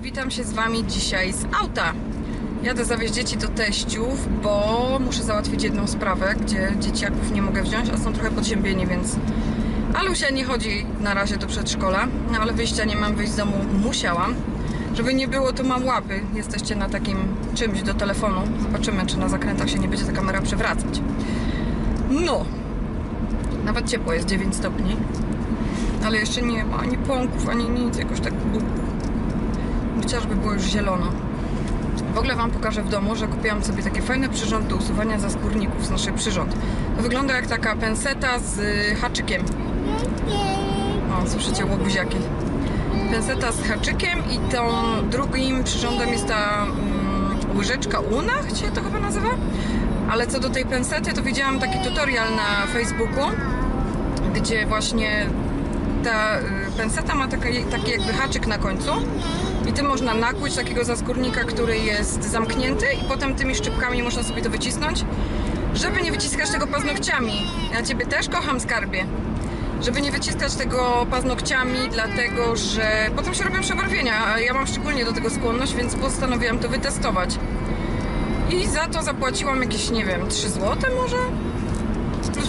witam się z Wami dzisiaj z auta. Jadę zawieźć dzieci do teściów, bo muszę załatwić jedną sprawę, gdzie dzieciaków nie mogę wziąć, a są trochę podziębieni, więc... Alusia nie chodzi na razie do przedszkola, no ale wyjścia nie mam, wyjść z domu musiałam. Żeby nie było, to mam łapy. Jesteście na takim czymś do telefonu. Zobaczymy, czy na zakrętach się nie będzie ta kamera przewracać. No, nawet ciepło jest 9 stopni. Ale jeszcze nie ma ani pąków, ani nic. Jakoś tak... Chociażby było już zielono. W ogóle Wam pokażę w domu, że kupiłam sobie takie fajne przyrząd do usuwania zaskórników z naszej przyrząd. To wygląda jak taka penseta z y, haczykiem. O, słyszycie łobuziaki. Penseta z haczykiem i tą drugim przyrządem jest ta mm, łyżeczka Una, się to chyba nazywa? Ale co do tej pensety, to widziałam taki tutorial na Facebooku, gdzie właśnie ta y, penseta ma taki, taki jakby haczyk na końcu i tym można nakłuć takiego zaskórnika, który jest zamknięty i potem tymi szczypkami można sobie to wycisnąć, żeby nie wyciskać tego paznokciami. Ja Ciebie też kocham, skarbie. Żeby nie wyciskać tego paznokciami, dlatego że potem się robią przebarwienia, a ja mam szczególnie do tego skłonność, więc postanowiłam to wytestować. I za to zapłaciłam jakieś, nie wiem, 3 zł może?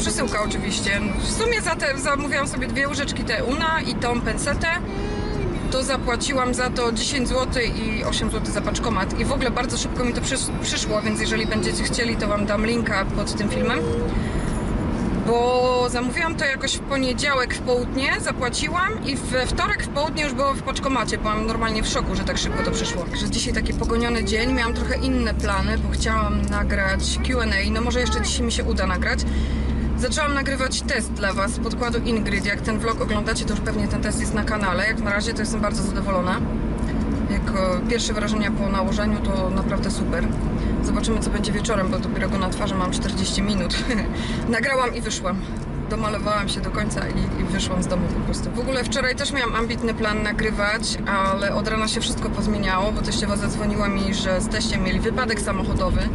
Przesyłka oczywiście. W sumie za te, zamówiłam sobie dwie łyżeczki te Una i tą pensetę. To zapłaciłam za to 10 zł i 8 zł za paczkomat. I w ogóle bardzo szybko mi to przysz, przyszło, więc jeżeli będziecie chcieli, to Wam dam linka pod tym filmem. Bo zamówiłam to jakoś w poniedziałek w południe, zapłaciłam i we wtorek w południe już było w paczkomacie. Byłam normalnie w szoku, że tak szybko to przyszło. Także dzisiaj taki pogoniony dzień. Miałam trochę inne plany, bo chciałam nagrać Q&A. No może jeszcze dzisiaj mi się uda nagrać. Zaczęłam nagrywać test dla Was z podkładu Ingrid. Jak ten vlog oglądacie, to już pewnie ten test jest na kanale. Jak na razie to jestem bardzo zadowolona. Jako pierwsze wrażenia po nałożeniu to naprawdę super. Zobaczymy co będzie wieczorem, bo dopiero go na twarzy mam 40 minut. Nagrałam i wyszłam. Domalowałam się do końca i, i wyszłam z domu po prostu. W ogóle wczoraj też miałam ambitny plan nagrywać, ale od rana się wszystko pozmieniało, bo teściowa zadzwoniła mi, że z teściem mieli wypadek samochodowy.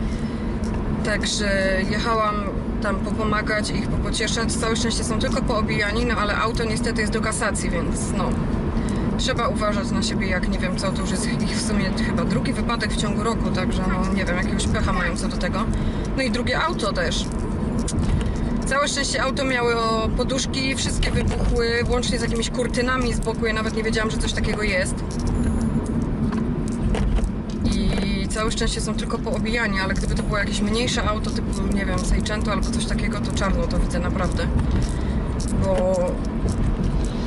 Także jechałam tam popomagać ich popocieszać. Całe szczęście są tylko poobijani, no ale auto niestety jest do kasacji, więc no. Trzeba uważać na siebie, jak nie wiem co, to już jest ich w sumie chyba drugi wypadek w ciągu roku, także no nie wiem, jakiegoś pecha mają co do tego. No i drugie auto też. Całe szczęście auto miało poduszki, wszystkie wybuchły, łącznie z jakimiś kurtynami z boku. Ja nawet nie wiedziałam, że coś takiego jest. Całe szczęście są tylko poobijani, ale gdyby to było jakieś mniejsze auto, typu, nie wiem, Seicento albo coś takiego, to czarno to widzę naprawdę. Bo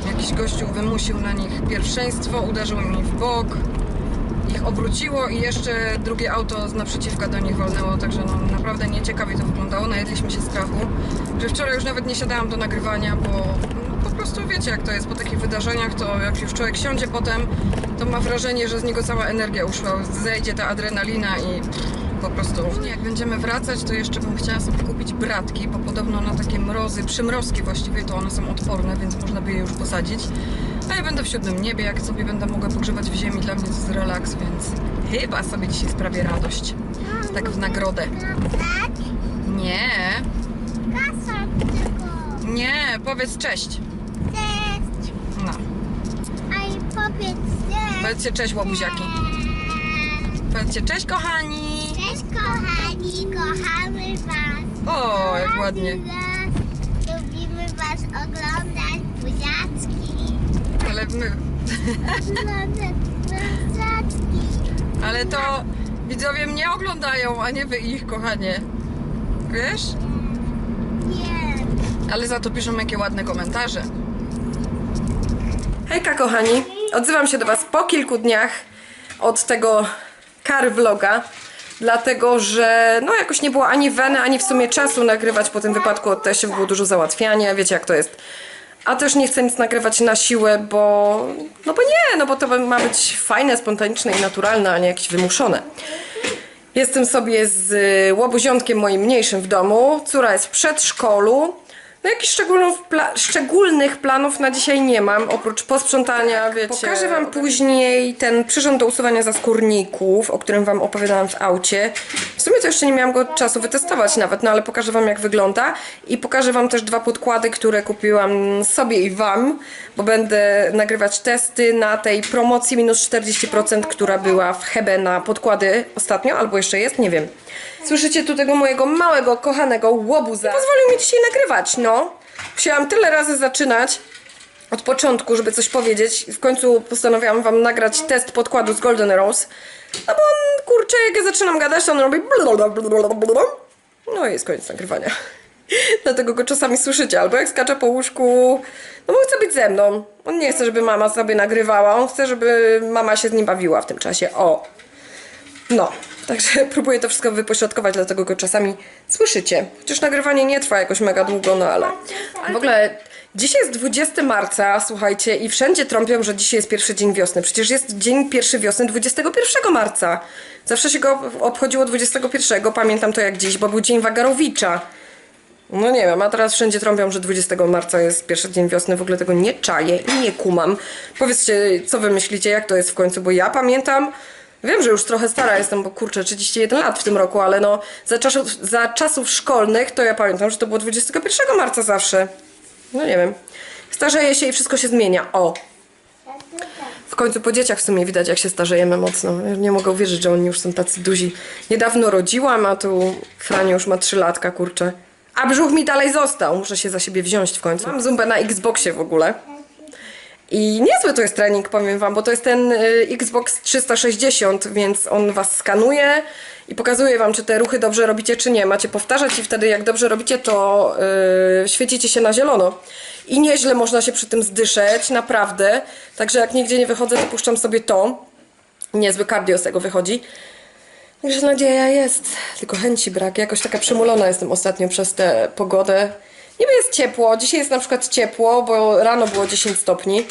jakiś gościu wymusił na nich pierwszeństwo, uderzył mi w bok, ich obróciło i jeszcze drugie auto z naprzeciwka do nich walnęło, także no, naprawdę nieciekawie to wyglądało, najedliśmy się strachu, że wczoraj już nawet nie siadałam do nagrywania, bo prostu wiecie jak to jest po takich wydarzeniach, to jak już człowiek siądzie potem, to ma wrażenie, że z niego cała energia uszła, zejdzie ta adrenalina i po prostu. Jak będziemy wracać, to jeszcze bym chciała sobie kupić bratki, bo podobno na takie mrozy, przymrozki właściwie, to one są odporne, więc można by je już posadzić. A ja będę w siódmym niebie, jak sobie będę mogła pogrzewać w ziemi, dla mnie to jest relaks, więc chyba sobie dzisiaj sprawię radość. Tak w nagrodę. Tak? Nie, nie, powiedz. Cześć. No, A i powiedz cześć. Powiedzcie cześć, łobuziaki. Powiedzcie cześć, kochani. Cześć kochani, kochamy was. O, jak ładnie. was. Lubimy was oglądać buziaczki. Ale my, Oglądać buziaczki. ale to widzowie mnie oglądają, a nie wy ich, kochanie. Wiesz? Nie. Ale za to piszą jakie ładne komentarze. Hejka kochani, odzywam się do Was po kilku dniach od tego car vloga, dlatego że no jakoś nie było ani weny, ani w sumie czasu nagrywać po tym wypadku od teściów, było dużo załatwiania, wiecie jak to jest. A też nie chcę nic nagrywać na siłę, bo no bo nie, no bo to ma być fajne, spontaniczne i naturalne, a nie jakieś wymuszone. Jestem sobie z y, łobuziątkiem moim mniejszym w domu. Córa jest w przedszkolu. No jakichś szczególnych, pla- szczególnych planów na dzisiaj nie mam, oprócz posprzątania, wiecie. Pokażę wam później ten przyrząd do usuwania zaskórników, o którym wam opowiadałam w aucie. W sumie to jeszcze nie miałam go czasu wytestować nawet, no ale pokażę wam jak wygląda i pokażę wam też dwa podkłady, które kupiłam sobie i wam, bo będę nagrywać testy na tej promocji minus 40%, która była w Hebe na podkłady ostatnio, albo jeszcze jest, nie wiem. Słyszycie tu tego mojego małego, kochanego łobuza. Pozwolił mi dzisiaj nagrywać, no. Musiałam tyle razy zaczynać od początku, żeby coś powiedzieć. W końcu postanowiłam wam nagrać test podkładu z Golden Rose. No bo on, kurczę, jak ja zaczynam gadać, to on robi. No i jest koniec nagrywania. Dlatego go czasami słyszycie, albo jak skacze po łóżku, no bo chce być ze mną. On nie chce, żeby mama sobie nagrywała, on chce, żeby mama się z nim bawiła w tym czasie. O, no, także próbuję to wszystko wypośrodkować, dlatego go czasami słyszycie. Chociaż nagrywanie nie trwa jakoś mega długo, no ale... W ogóle dzisiaj jest 20 marca, słuchajcie, i wszędzie trąbią, że dzisiaj jest pierwszy dzień wiosny. Przecież jest dzień pierwszy wiosny 21 marca. Zawsze się go obchodziło 21, pamiętam to jak dziś, bo był dzień Wagarowicza. No nie wiem, a teraz wszędzie trąbią, że 20 marca jest pierwszy dzień wiosny, w ogóle tego nie czaję i nie kumam. Powiedzcie, co wy myślicie, jak to jest w końcu, bo ja pamiętam, wiem, że już trochę stara jestem, bo kurczę, 31 lat w tym roku, ale no za czasów, za czasów szkolnych to ja pamiętam, że to było 21 marca zawsze. No nie wiem. Starzeje się i wszystko się zmienia. O! W końcu po dzieciach w sumie widać, jak się starzejemy mocno. Ja Nie mogę uwierzyć, że oni już są tacy duzi. Niedawno rodziłam, a tu Frania już ma 3 latka, kurczę. A brzuch mi dalej został. Muszę się za siebie wziąć w końcu. Mam zumbę na Xboxie w ogóle. I niezły to jest trening, powiem wam, bo to jest ten y, Xbox 360, więc on was skanuje i pokazuje wam, czy te ruchy dobrze robicie, czy nie. Macie powtarzać i wtedy jak dobrze robicie, to y, świecicie się na zielono. I nieźle można się przy tym zdyszeć, naprawdę. Także jak nigdzie nie wychodzę, to puszczam sobie to. Niezły cardio z tego wychodzi. Także nadzieja jest, tylko chęci brak. Jakoś taka przymulona jestem ostatnio przez tę pogodę. Niby jest ciepło, dzisiaj jest na przykład ciepło, bo rano było 10 stopni,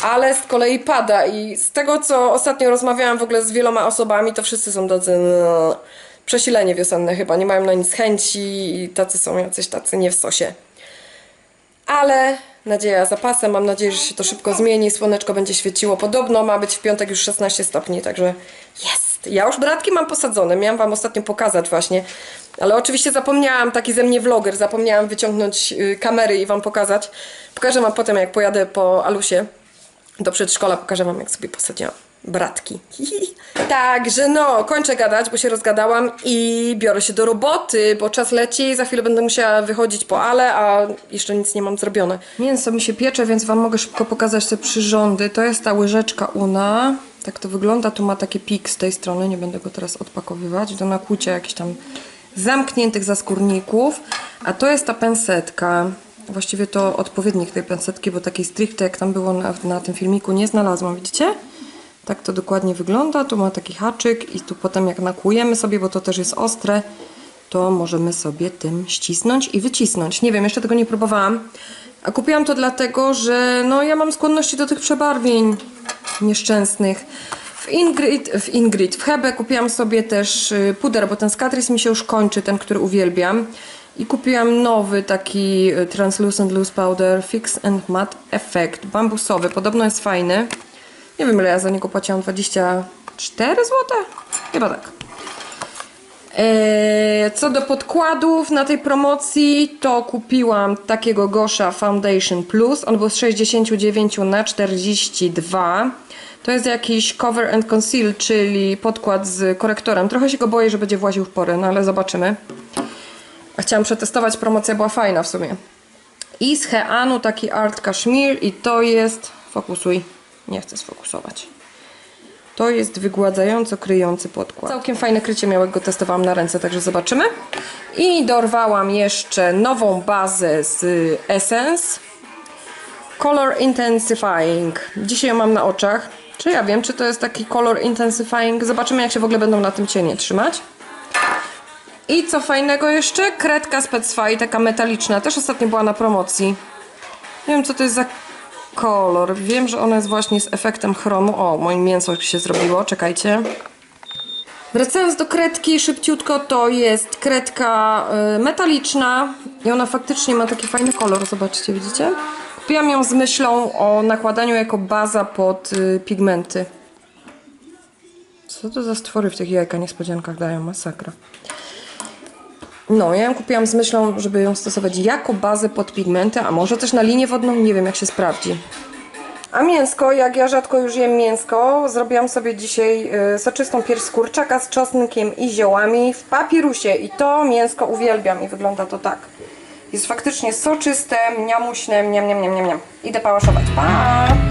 ale z kolei pada i z tego co ostatnio rozmawiałam w ogóle z wieloma osobami, to wszyscy są tacy no, przesilenie wiosenne chyba, nie mają na nic chęci i tacy są jacyś tacy nie w sosie. Ale nadzieja za pasem, mam nadzieję, że się to szybko zmieni, słoneczko będzie świeciło. Podobno ma być w piątek już 16 stopni, także jest. Ja już bratki mam posadzone, miałam wam ostatnio pokazać właśnie, ale oczywiście zapomniałam, taki ze mnie vloger, zapomniałam wyciągnąć y, kamery i wam pokazać. Pokażę wam potem, jak pojadę po Alusie do przedszkola, pokażę wam, jak sobie posadziłam bratki. Także no, kończę gadać, bo się rozgadałam i biorę się do roboty, bo czas leci, za chwilę będę musiała wychodzić po ale, a jeszcze nic nie mam zrobione. Mięso mi się piecze, więc wam mogę szybko pokazać te przyrządy. To jest ta łyżeczka Una. Tak to wygląda, tu ma taki pik z tej strony, nie będę go teraz odpakowywać, do nakłucia jakichś tam zamkniętych zaskórników. A to jest ta pensetka. Właściwie to odpowiednik tej pensetki, bo takiej stricte jak tam było na, na tym filmiku nie znalazłam, widzicie? Tak to dokładnie wygląda. Tu ma taki haczyk i tu potem jak nakłujemy sobie, bo to też jest ostre, to możemy sobie tym ścisnąć i wycisnąć. Nie wiem, jeszcze tego nie próbowałam. A kupiłam to dlatego, że no ja mam skłonności do tych przebarwień nieszczęsnych. W Ingrid, w Ingrid, w Hebe kupiłam sobie też y, puder, bo ten z Catrice mi się już kończy, ten, który uwielbiam. I kupiłam nowy taki y, Translucent Loose Powder Fix and Matte Effect, bambusowy. Podobno jest fajny. Nie wiem ile ja za niego płaciłam, 24 zł? Chyba tak. Eee, Co do podkładów na tej promocji, to kupiłam takiego Gosha Foundation Plus. On był z 69 na 42. To jest jakiś cover and conceal, czyli podkład z korektorem. Trochę się go boję, że będzie właził w porę, no ale zobaczymy. A chciałam przetestować, promocja była fajna w sumie. I z Heanu taki Art Kashmir i to jest... Fokusuj. Nie chcę sfokusować. To jest wygładzająco kryjący podkład. Całkiem fajne krycie miało, jak go testowałam na ręce, także zobaczymy. I dorwałam jeszcze nową bazę z Essence. Color Intensifying. Dzisiaj ją mam na oczach. Czy ja wiem, czy to jest taki Color Intensifying? Zobaczymy, jak się w ogóle będą na tym cienie trzymać. I co fajnego jeszcze? Kredka Specsfy, taka metaliczna. Też ostatnio była na promocji. Nie wiem, co to jest za kolor. Wiem, że ona jest właśnie z efektem chromu. O, moje mięso się zrobiło. Czekajcie. Wracając do kredki szybciutko, to jest kredka y, metaliczna I ona faktycznie ma taki fajny kolor, zobaczcie, widzicie? Kupiłam ją z myślą o nakładaniu jako baza pod y, pigmenty. Co to za stwory w tych jajka niespodziankach dają? Masakra. No, ja ją kupiłam z myślą, żeby ją stosować jako bazę pod pigmenty, a może też na linię wodną, nie wiem jak się sprawdzi. A mięsko, jak ja rzadko już jem mięsko, zrobiłam sobie dzisiaj y, soczystą pierś z kurczaka z czosnkiem i ziołami w papirusie i to mięsko uwielbiam i wygląda to tak. Jest faktycznie soczyste, mniamuśne, mniam, mniam, mniam, mniam. Idę pałaszować. Pa!